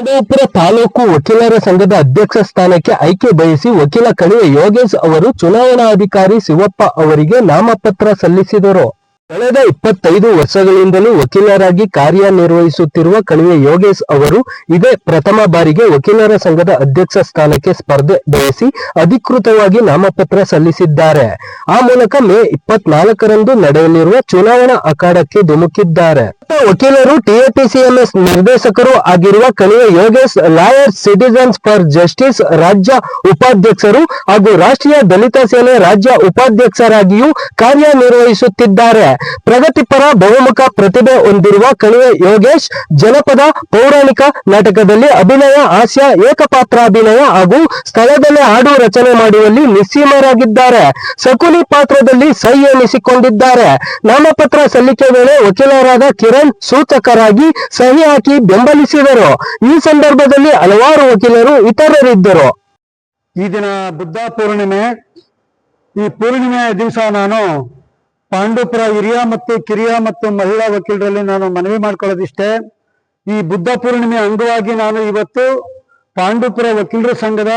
ಪಾಂಡವಪುರ ತಾಲೂಕು ವಕೀಲರ ಸಂಘದ ಅಧ್ಯಕ್ಷ ಸ್ಥಾನಕ್ಕೆ ಆಯ್ಕೆ ಬಯಸಿ ವಕೀಲ ಕಣಿವೆ ಯೋಗೇಶ್ ಅವರು ಚುನಾವಣಾಧಿಕಾರಿ ಶಿವಪ್ಪ ಅವರಿಗೆ ನಾಮಪತ್ರ ಸಲ್ಲಿಸಿದರು. ಕಳೆದ ಇಪ್ಪತ್ತೈದು ವರ್ಷಗಳಿಂದಲೂ ವಕೀಲರಾಗಿ ಕಾರ್ಯನಿರ್ವಹಿಸುತ್ತಿರುವ ಕಣಿವೆ ಯೋಗೇಶ್ ಅವರು ಇದೇ ಪ್ರಥಮ ಬಾರಿಗೆ ವಕೀಲರ ಸಂಘದ ಅಧ್ಯಕ್ಷ ಸ್ಥಾನಕ್ಕೆ ಸ್ಪರ್ಧೆ ಬಯಸಿ ಅಧಿಕೃತವಾಗಿ ನಾಮಪತ್ರ ಸಲ್ಲಿಸಿದ್ದಾರೆ. ಆ ಮೂಲಕ ಮೇ ಇಪ್ಪತ್ನಾಲ್ಕರಂದು ನಡೆಯಲಿರುವ ಚುನಾವಣಾ ಅಖಾಡಕ್ಕೆ ಧುಮುಕಿದ್ದಾರೆ. ವಕೀಲರು ಟಿಎಪಿಸಿಎಂಎಸ್ ನಿರ್ದೇಶಕರು ಆಗಿರುವ Kanive Yogesh, lawyer citizens for justice, ರಾಜ್ಯ ಉಪಾಧ್ಯಕ್ಷರು ಹಾಗೂ ರಾಷ್ಟ್ರೀಯ ದಲಿತ ಸೇನೆ ರಾಜ್ಯ ಉಪಾಧ್ಯಕ್ಷರಾಗಿಯೂ ಕಾರ್ಯನಿರ್ವಹಿಸುತ್ತಿದ್ದಾರೆ. ಪ್ರಗತಿಪರ ಬಹುಮುಖ ಪ್ರತಿಭೆ ಹೊಂದಿರುವ ಕಣಿವೆ ಯೋಗೇಶ್, ಜನಪದ, ಪೌರಾಣಿಕ ನಾಟಕದಲ್ಲಿ ಅಭಿನಯ, ಹಾಸ್ಯ, ಏಕಪಾತ್ರಾಭಿನಯ ಹಾಗೂ ಸ್ಥಳದಲ್ಲೇ ಹಾಡು ರಚನೆ ಮಾಡುವಲ್ಲಿ ನಿಸ್ಸೀಮರಾಗಿದ್ದಾರೆ. ಸಕುಲಿ ಪಾತ್ರದಲ್ಲಿ ಸೈ ಎನಿಸಿಕೊಂಡಿದ್ದಾರೆ. ನಾಮಪತ್ರ ಸಲ್ಲಿಕೆ ವೇಳೆ ವಕೀಲರಾದ ಕಿರಣ್ ಸೂಚಕರಾಗಿ ಸಹಿ ಹಾಕಿ ಬೆಂಬಲಿಸಿದರು. ಈ ಸಂದರ್ಭದಲ್ಲಿ ಹಲವಾರು ವಕೀಲರು ಇತರರಿದ್ದರು. ಈ ದಿನ ಬುದ್ಧ ಪೂರ್ಣಿಮೆ, ಈ ಪೂರ್ಣಿಮೆಯ ದಿವಸ ನಾನು ಪಾಂಡುಪುರ ಹಿರಿಯ ಮತ್ತು ಕಿರಿಯ ಮತ್ತು ಮಹಿಳಾ ವಕೀಲರಲ್ಲಿ ನಾನು ಮನವಿ ಮಾಡ್ಕೊಳ್ಳೋದಿಷ್ಟೇ. ಈ ಬುದ್ಧ ಪೂರ್ಣಿಮೆ ಅಂಗವಾಗಿ ನಾನು ಇವತ್ತು ಪಾಂಡುಪುರ ವಕೀಲರ ಸಂಘದ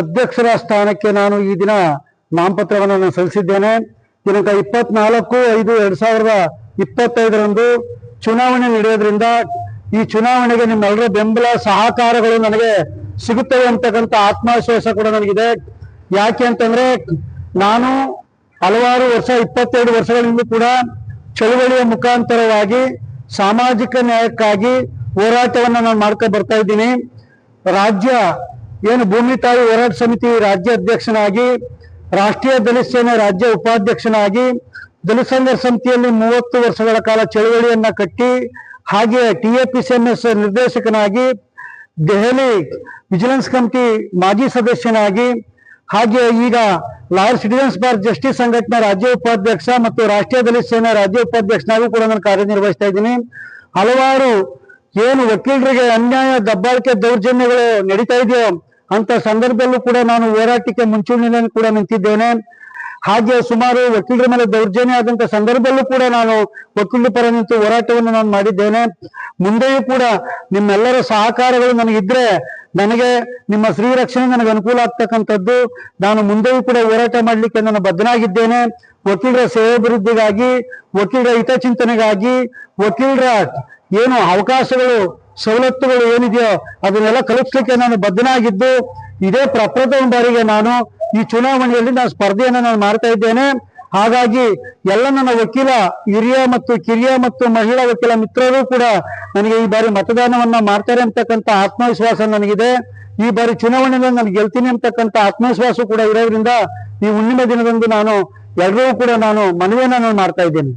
ಅಧ್ಯಕ್ಷರ ಸ್ಥಾನಕ್ಕೆ ನಾನು ಈ ದಿನ ನಾಮಪತ್ರವನ್ನು ನಾನು ಸಲ್ಲಿಸಿದ್ದೇನೆ. ದಿನಾಂಕ ಇಪ್ಪತ್ನಾಲ್ಕು ಐದು ಎರಡ್ ಸಾವಿರದ ಇಪ್ಪತ್ತೈದರಂದು ಚುನಾವಣೆ ನಡೆಯೋದ್ರಿಂದ ಈ ಚುನಾವಣೆಗೆ ನಿಮ್ಮೆಲ್ಲರ ಬೆಂಬಲ ಸಹಕಾರಗಳು ನನಗೆ ಸಿಗುತ್ತವೆ ಅಂತಕ್ಕಂಥ ಆತ್ಮವಿಶ್ವಾಸ ಕೂಡ ನನಗಿದೆ. ಯಾಕೆ ಅಂತಂದ್ರೆ ನಾನು ಹಲವಾರು ವರ್ಷ, ಇಪ್ಪತ್ತೆರಡು ವರ್ಷಗಳಿಂದ ಕೂಡ ಚಳುವಳಿಯ ಮುಖಾಂತರವಾಗಿ ಸಾಮಾಜಿಕ ನ್ಯಾಯಕ್ಕಾಗಿ ಹೋರಾಟವನ್ನು ನಾನು ಮಾಡ್ಕೊಂಡು ಬರ್ತಾ ಇದ್ದೀನಿ. ರಾಜ್ಯ, ಏನು ಭೂಮಿ ತಾಯಿ ಹೋರಾಟ ಸಮಿತಿ ರಾಜ್ಯ ಅಧ್ಯಕ್ಷನಾಗಿ, ರಾಷ್ಟ್ರೀಯ ದಲಿತ ಸೇನೆ ರಾಜ್ಯ ಉಪಾಧ್ಯಕ್ಷನಾಗಿ, ದಲಿತ ಸಂಘರ್ಷ ಸಮಿತಿಯಲ್ಲಿ ಮೂವತ್ತು ವರ್ಷಗಳ ಕಾಲ ಚಳುವಳಿಯನ್ನ ಕಟ್ಟಿ, ಹಾಗೆ ಎಸ್ ನಿರ್ದೇಶಕನಾಗಿ, ದೆಹಲಿ ವಿಜಿಲೆನ್ಸ್ ಕಮಿಟಿ ಮಾಜಿ ಸದಸ್ಯನಾಗಿ, ಹಾಗೆ ಈಗ ಲಾಯರ್ ಸಿಟಿಜನ್ಸ್ ಫಾರ್ ಜಸ್ಟಿಸ್ ಸಂಘಟನೆ ರಾಜ್ಯ ಉಪಾಧ್ಯಕ್ಷ ಮತ್ತು ರಾಷ್ಟ್ರೀಯ ದಲಿತ ಸೇನೆ ರಾಜ್ಯ ಉಪಾಧ್ಯಕ್ಷನಾಗೂ ಕೂಡ ನಾನು ಕಾರ್ಯನಿರ್ವಹಿಸ್ತಾ ಇದ್ದೀನಿ. ಹಲವಾರು ಏನು ವಕೀಲರಿಗೆ ಅನ್ಯಾಯ, ದಬ್ಬಾಳಿಕೆ ದೌರ್ಜನ್ಯಗಳು ನಡೀತಾ ಇದೆಯೋ, ಅಂತ ಸಂದರ್ಭದಲ್ಲೂ ಕೂಡ ನಾನು ಹೋರಾಟಕ್ಕೆ ಮುಂಚೂಣಿಯಲ್ಲಿ ಕೂಡ ನಿಂತಿದ್ದೇನೆ. ಹಾಗೆ ಸುಮಾರು ವಕೀಲರ ಮೇಲೆ ದೌರ್ಜನ್ಯ ಆದಂತ ಸಂದರ್ಭದಲ್ಲೂ ಕೂಡ ನಾನು ವಕೀಲರ ಪರ ನಿಂತು ಹೋರಾಟವನ್ನು ನಾನು ಮಾಡಿದ್ದೇನೆ. ಮುಂದೆಯೂ ಕೂಡ ನಿಮ್ಮೆಲ್ಲರ ಸಹಕಾರಗಳು ನನಗಿದ್ರೆ ನನಗೆ ನಿಮ್ಮ ಸ್ತ್ರೀ ರಕ್ಷಣೆ ನನಗೆ ಅನುಕೂಲ ಆಗ್ತಕ್ಕಂಥದ್ದು. ನಾನು ಮುಂದೆಯೂ ಕೂಡ ಹೋರಾಟ ಮಾಡಲಿಕ್ಕೆ ನಾನು ಬದ್ಧನಾಗಿದ್ದೇನೆ. ವಕೀಲರ ಸೇವಾಭಿವೃದ್ಧಿಗಾಗಿ, ವಕೀಲರ ಹಿತಚಿಂತನೆಗಾಗಿ, ವಕೀಲರ ಏನು ಅವಕಾಶಗಳು, ಸವಲತ್ತುಗಳು ಏನಿದೆಯೋ ಅದನ್ನೆಲ್ಲ ಕಲಿಸ್ಲಿಕ್ಕೆ ನಾನು ಬದ್ಧನಾಗಿದ್ದು. ಇದೇ ಪ್ರಪ್ರಥಮ ಬಾರಿಗೆ ನಾನು ಈ ಚುನಾವಣೆಯಲ್ಲಿ ನಾನು ಸ್ಪರ್ಧೆಯನ್ನು ನಾನು ಮಾಡ್ತಾ ಇದ್ದೇನೆ. ಹಾಗಾಗಿ ಎಲ್ಲ ನನ್ನ ವಕೀಲ, ಹಿರಿಯ ಮತ್ತು ಕಿರಿಯ ಮತ್ತು ಮಹಿಳಾ ವಕೀಲ ಮಿತ್ರರು ಕೂಡ ನನಗೆ ಈ ಬಾರಿ ಮತದಾನವನ್ನ ಮಾಡ್ತಾರೆ ಅಂತಕ್ಕಂಥ ಆತ್ಮವಿಶ್ವಾಸ ನನಗಿದೆ. ಈ ಬಾರಿ ಚುನಾವಣೆಯಲ್ಲಿ ನಾನು ಗೆಲ್ತೀನಿ ಅಂತಕ್ಕಂಥ ಆತ್ಮವಿಶ್ವಾಸ ಕೂಡ ಇರೋದ್ರಿಂದ ಈ ಹುಣ್ಣಿಮೆ ದಿನದಂದು ನಾನು ಎಲ್ಲರೂ ಕೂಡ ನಾನು ಮನವಿಯನ್ನ ನಾನು ಮಾಡ್ತಾ ಇದ್ದೇನೆ.